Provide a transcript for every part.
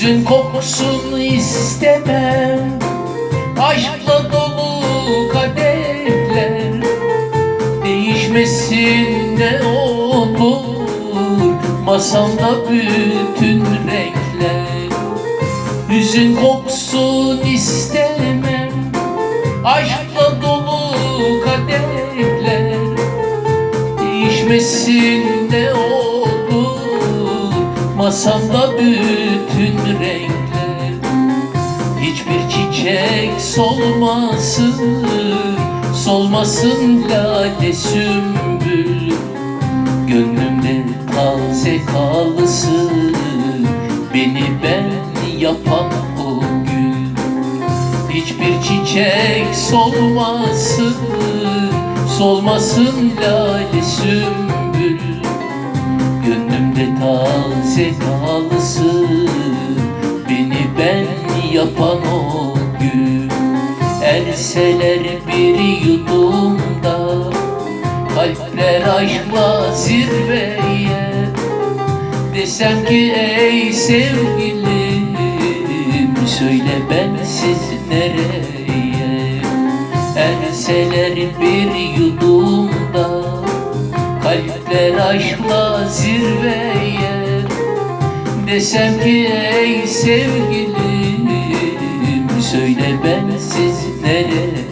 Yüzün koksun istemem. Aşkla dolu kadehler Değişmesin ne olur Masamda bütün renkler. Yüzün koksun istemem. Aşkla dolu kadehler Değişmesin ne olur Masamda bütün renkler Hiçbir çiçek solmasın Solmasın lale sümbül. Gönlümde taze kalsın Beni ben yapan o gül. Hiçbir çiçek solmasın Solmasın lale sümbül Taze kalsın Beni ben yapan o gül Erseler bir yudumda Kalpler aşkla zirveye. Desem ki ey sevgilim Söyle bensiz nereye? Erseler bir yudumda Kalpler aşkla zirveye. Desem ki ey sevgilim Söyle bensiz nereye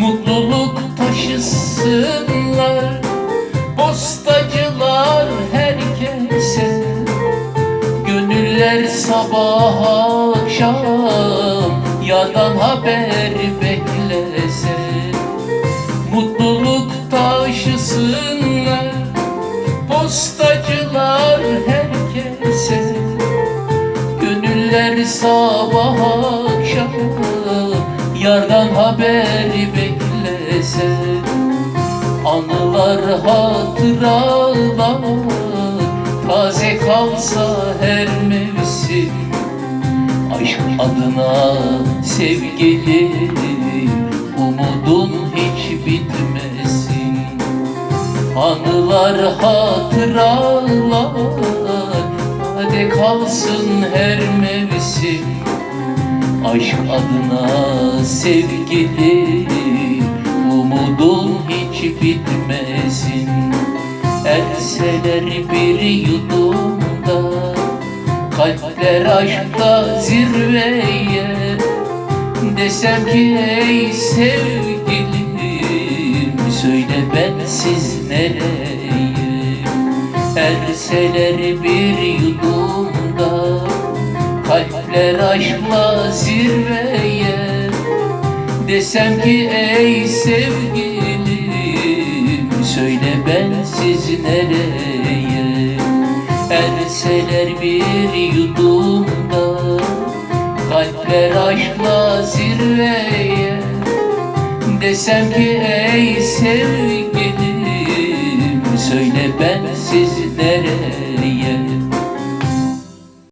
Mutluluk taşısınlar Postacılar herkese. Gönüller sabah akşam Yadan haber beklese. Mutluluk taşısınlar. Postacılar herkese. Gönüller sabah akşam Yardan haber beklese Anılar hatıralar Taze kalsa her mevsim Aşk adına sevgili Umudun hiç bitmesin Anılar hatıralar Hadi kalsın her mevsim Aşk adına sevgili Umudun hiç bitmesin Kalpler aşkta zirveye Desem ki ey sevgilim Söyle bensiz nereye Erseler bir yudumda Kalpler aşkla zirveye Desem ki ey sevgilim Söyle bensiz nereye Erseler bir yudumda aşkla zirveye. Desem ki ey sevgilim Söyle bensiz